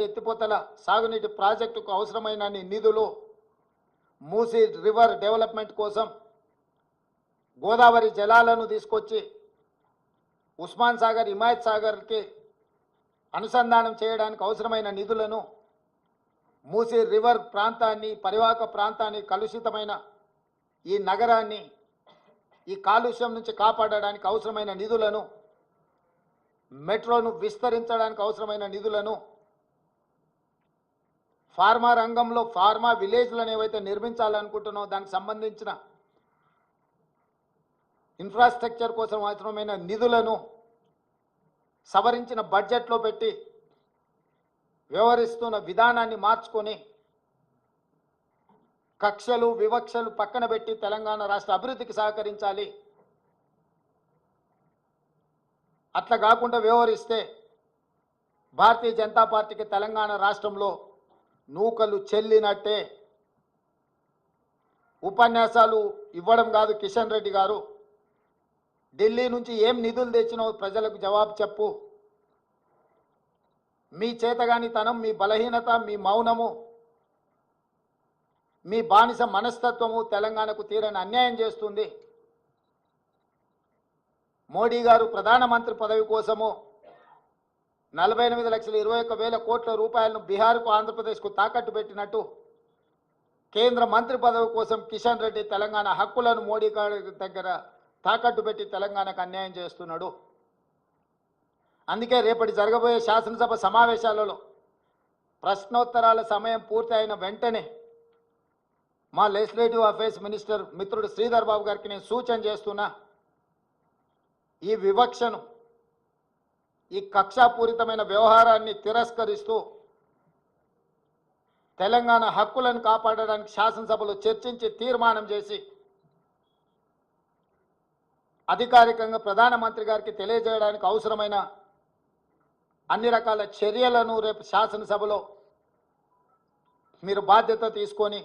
ఎత్తిపోతల సాగునీటి ప్రాజెక్టుకు అవసరమైన నిధులు మూసీ రివర్ డెవలప్మెంట్ కోసం గోదావరి జలాలను తీసుకొచ్చి ఉస్మాన్ సాగర్ హిమాయత్ సాగర్కి అనుసంధానం చేయడానికి అవసరమైన నిధులను మూసీ రివర్ ప్రాంతాన్ని పరివాహక ప్రాంతాన్ని కలుషితమైన ఈ నగరాన్ని ఈ కాలుష్యం నుంచి కాపాడడానికి అవసరమైన నిధులను మెట్రోను విస్తరించడానికి అవసరమైన నిధులను ఫార్మా రంగంలో ఫార్మా విలేజ్లను ఏవైతే నిర్మించాలనుకుంటున్నామో దానికి సంబంధించిన ఇన్ఫ్రాస్ట్రక్చర్ కోసం అవసరమైన నిధులను సవరించిన బడ్జెట్లో పెట్టి వ్యవహరిస్తున్న విధానాన్ని మార్చుకొని కక్షలు వివక్షలు పక్కన పెట్టి తెలంగాణ రాష్ట్ర అభివృద్ధికి సహకరించాలి. అట్లా కాకుండా వ్యవహరిస్తే భారతీయ జనతా పార్టీకి తెలంగాణ రాష్ట్రంలో నూకలు చెల్లినట్టే. ఉపన్యాసాలు ఇవ్వడం కాదు కిషన్ రెడ్డి గారు. ఢిల్లీ నుంచి ఏం నిధులు తెచ్చినావు ప్రజలకు జవాబు చెప్పు. మీ చేతగానితనం మీ బలహీనత మీ మౌనము మీ బానిస మనస్తత్వము తెలంగాణకు తీరని అన్యాయం చేస్తుంది. మోడీ గారు ప్రధానమంత్రి పదవి కోసము నలభై ఎనిమిది లక్షల ఇరవై ఒక్క వేల కోట్ల రూపాయలను బీహార్కు ఆంధ్రప్రదేశ్కు తాకట్టు పెట్టినట్టు కేంద్ర మంత్రి పదవి కోసం కిషన్ రెడ్డి తెలంగాణ హక్కులను మోడీ దగ్గర తాకట్టు పెట్టి తెలంగాణకు అన్యాయం చేస్తున్నాడు. అందుకే రేపటి జరగబోయే శాసనసభ సమావేశాలలో ప్రశ్నోత్తరాల సమయం పూర్తి అయిన వెంటనే మా లెజిస్లేటివ్ అఫైర్స్ మినిస్టర్ మిత్రుడు శ్రీధర్ బాబు గారికి నేను సూచన చేస్తున్నా ఈ వివక్షను ఈ కక్షాపూరితమైన వ్యవహారాన్ని తిరస్కరిస్తూ తెలంగాణ హక్కులను కాపాడడానికి శాసనసభలో చర్చించి తీర్మానం చేసి అధికారికంగా ప్రధానమంత్రి గారికి తెలియజేయడానికి అవసరమైన అన్ని రకాల చర్యలను రేపు శాసనసభలో మీరు బాధ్యత తీసుకొని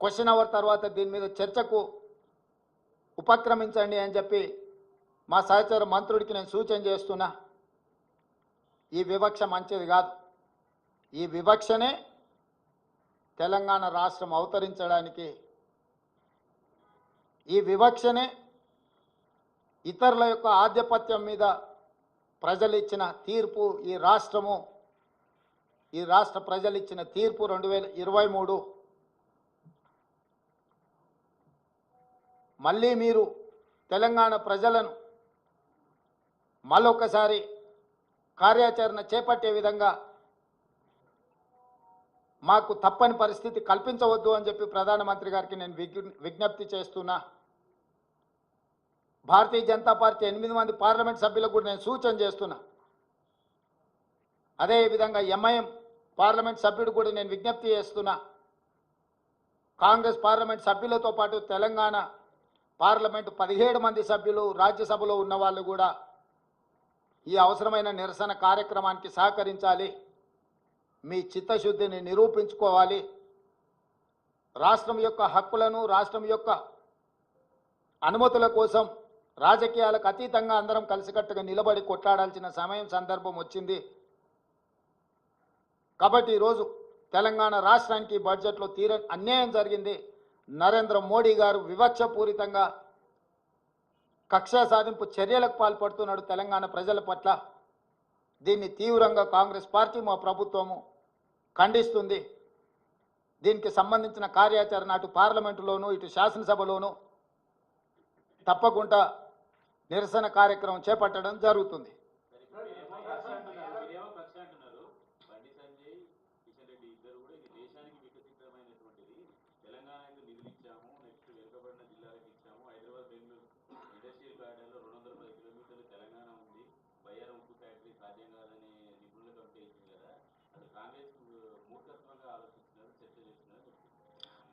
క్వశ్చన్ అవర్ తర్వాత దీని మీద చర్చకు ఉపక్రమించండి అని చెప్పి మా సహచర మంత్రుడికి నేను సూచన చేస్తున్నా. ఈ వివక్ష మంచిది కాదు. ఈ వివక్షనే తెలంగాణ రాష్ట్రం అవతరించడానికి ఈ వివక్షనే ఇతరుల యొక్క ఆధిపత్యం మీద ప్రజలు ఇచ్చిన తీర్పు ఈ రాష్ట్రము ఈ రాష్ట్ర ప్రజలు ఇచ్చిన తీర్పు రెండు వేల ఇరవై మూడు. మళ్ళీ మీరు తెలంగాణ ప్రజలను మళ్ళొకసారి కార్యాచరణ చేపట్టే విధంగా మాకు తప్పని పరిస్థితి కల్పించవద్దు అని చెప్పి ప్రధానమంత్రి గారికి నేను విజ్ఞ విజ్ఞప్తి చేస్తున్నా. భారతీయ జనతా పార్టీ ఎనిమిది మంది పార్లమెంట్ సభ్యులకు కూడా నేను సూచన చేస్తున్నా. అదేవిధంగా ఎంఐఎం పార్లమెంట్ సభ్యుడు కూడా నేను విజ్ఞప్తి చేస్తున్నా. కాంగ్రెస్ పార్లమెంట్ సభ్యులతో పాటు తెలంగాణ పార్లమెంటు పదిహేడు మంది సభ్యులు రాజ్యసభలో ఉన్న వాళ్ళు కూడా ఈ అవసరమైన నిరసన కార్యక్రమానికి సహకరించాలి. మీ చిత్తశుద్ధిని నిరూపించుకోవాలి. రాష్ట్రం యొక్క హక్కులను రాష్ట్రం యొక్క అనుమతుల కోసం రాజకీయాలకు అతీతంగా అందరం కలిసికట్టుగా నిలబడి కొట్లాడాల్సిన సమయం సందర్భం వచ్చింది. కాబట్టి ఈరోజు తెలంగాణ రాష్ట్రానికి బడ్జెట్లో తీర అన్యాయం జరిగింది. నరేంద్ర మోడీ గారు వివక్షపూరితంగా కక్షా సాధింపు చర్యలకు పాల్పడుతున్నాడు తెలంగాణ ప్రజల పట్ల. దీన్ని తీవ్రంగా కాంగ్రెస్ పార్టీ మా ప్రభుత్వము ఖండిస్తుంది. దీనికి సంబంధించిన కార్యాచరణ అటు పార్లమెంటులోను ఇటు శాసనసభలోను తప్పకుండా నిరసన కార్యక్రమం చేపట్టడం జరుగుతుంది.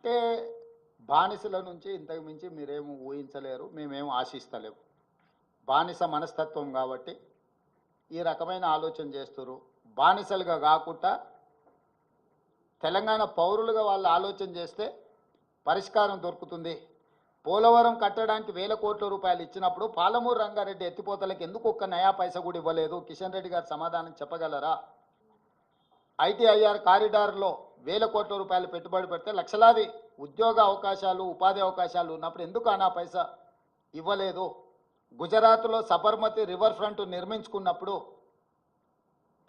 అంటే బానిసల నుంచి ఇంతకు మించి మీరేమో ఊహించలేరు మేమేం ఆశిస్తలేము బానిస మనస్తత్వం కాబట్టి ఈ రకమైన ఆలోచన చేస్తారు బానిసలుగా కాకుండా తెలంగాణ పౌరులుగా వాళ్ళు ఆలోచన చేస్తే పరిష్కారం దొరుకుతుంది. పోలవరం కట్టడానికి వేల కోట్ల రూపాయలు ఇచ్చినప్పుడు పాలమూరు రంగారెడ్డి ఎత్తిపోతలకు ఎందుకు ఒక్క నయా పైస కూడా ఇవ్వలేదు? కిషన్ రెడ్డి గారు సమాధానం చెప్పగలరా? ఐటీఐఆర్ కారిడార్లో వేల కోట్ల రూపాయలు పెట్టుబడి పెడితే లక్షలాది ఉద్యోగ అవకాశాలు ఉపాధి అవకాశాలు ఉన్నప్పుడు ఎందుకు అనా పైసా ఇవ్వలేదు? గుజరాత్లో సబర్మతి రివర్ ఫ్రంట్ నిర్మించుకున్నప్పుడు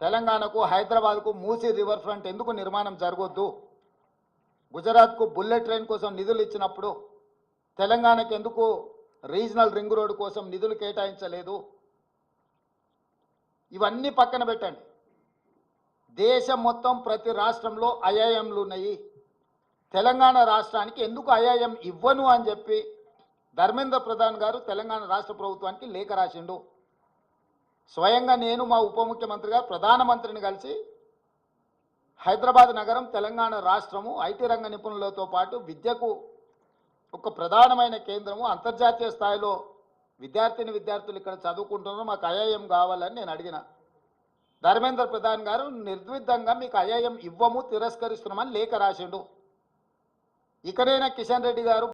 తెలంగాణకు హైదరాబాద్కు మూసీ రివర్ ఫ్రంట్ ఎందుకు నిర్మాణం జరగొద్దు? గుజరాత్కు బుల్లెట్ ట్రైన్ కోసం నిధులు ఇచ్చినప్పుడు తెలంగాణకు ఎందుకు రీజనల్ రింగ్ రోడ్డు కోసం నిధులు కేటాయించలేదు? ఇవన్నీ పక్కన పెట్టండి. దేశం మొత్తం ప్రతి రాష్ట్రంలో ఐఐఎంలు ఉన్నాయి. తెలంగాణ రాష్ట్రానికి ఎందుకు ఐఐఎం ఇవ్వను అని చెప్పి ధర్మేంద్ర ప్రధాన్ గారు తెలంగాణ రాష్ట్ర ప్రభుత్వానికి లేఖ రాసిండు. స్వయంగా నేను మా ఉప ముఖ్యమంత్రి గారు ప్రధానమంత్రిని కలిసి హైదరాబాద్ నగరం తెలంగాణ రాష్ట్రము ఐటీ రంగ నిపుణులతో పాటు విద్యకు ఒక ప్రధానమైన కేంద్రము అంతర్జాతీయ స్థాయిలో విద్యార్థిని విద్యార్థులు ఇక్కడ చదువుకుంటున్నారు మాకు ఐఐఎం కావాలని నేను అడిగిన. ధర్మేంద్ర ప్రధాన్ గారు నిర్ద్విధంగా మీకు అయాయం ఇవ్వము తిరస్కరిస్తున్నామని లేఖ రాసిండు. ఇకనైనా కిషన్ రెడ్డి గారు